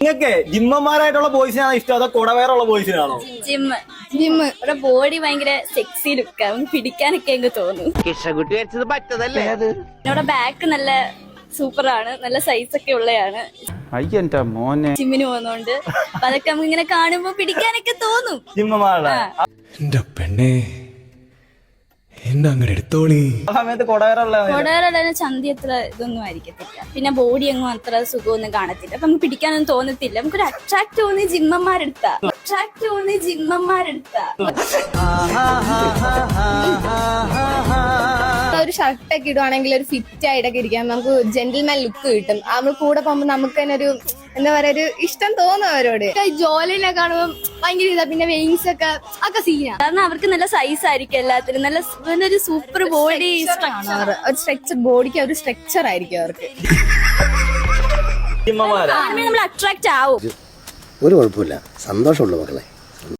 നിങ്ങൾക്ക് ജിമ്മന്മാരായിട്ടുള്ള ബോയ്സിനാണോ ഇഷ്ടം? അതോ കുടവേറുള്ള ബോയ്സിനാണോ ജിമ്മ് ജിമ്മ് ഇവിടെ ബോഡി ഭയങ്കര സെക്സി ലുക്ക് പിടിക്കാനൊക്കെ എനിക്ക് തോന്നും. കിഷകുട്ടി വരച്ചത് പറ്റതല്ലേ? അവരുടെ ബാക്ക് നല്ല സൂപ്പർ ആണ്. നല്ല സൈസ് ഒക്കെ ഉള്ളതാണ് അയ്യന്റെ മോനെ. ജിമ്മിന് പോകുന്നോണ്ട്. അതൊക്കെ നമുക്ക് ഇങ്ങനെ കാണുമ്പോ പിടിക്കാനൊക്കെ തോന്നും. ജിമ്മന്മാരുടെ. എന്റെ പെണ്ണെ. എന്നെ അങ്ങനെ എടുത്തോളി? ആ സമയത്ത് കുടവേറുള്ള കൊടകരുടെ ചന്തി അത്ര ഇതൊന്നും ആയിരിക്കത്തില്ല. പിന്നെ ബോഡി ഒന്നും അത്ര സുഖമൊന്നും കാണത്തില്ല. അപ്പൊ നമുക്ക് പിടിക്കാനൊന്നും തോന്നത്തില്ല. നമുക്കൊരു അട്രാക്ട് തോന്നി ജിമ്മന്മാരെടുത്താ. അട്രാക്ട് തോന്നി ജിമ്മന്മാരെടുത്താ. ഒരു ഷർട്ടൊക്കെ ഇടുവാണെങ്കിൽ ഒരു ഫിറ്റ് ആയിട്ടൊക്കെ ഇരിക്കാം. നമുക്ക് ജെന്റിൽമാൻ ലുക്ക് കിട്ടും. നമ്മൾ കൂടെ പോകുമ്പോൾ നമുക്ക് തന്നെ ഒരു എന്താ പറയാ ഒരു ഇഷ്ടം തോന്നും അവരോട്. ജോലിനെ കാണുമ്പോൾ ഭയങ്കര ഇതാ പിന്നെ വെയിൻസ് ഒക്കെ ഒക്കെ സീനാ കാരണം അവർക്ക് നല്ല സൈസ് ആയിരിക്കും എല്ലാത്തിനും നല്ല ഒരു നല്ലൊരു സൂപ്പർ ബോഡി അവർ ഒരു സ്ട്രക്ചർ ബോഡിക്ക് ഒരു സ്ട്രക്ചർ ആയിരിക്കും അവർക്ക്. നമ്മൾ അട്രാക്ട് ആവും. ഒരു കുഴപ്പമില്ല. സന്തോഷമുള്ള മക്കളെ.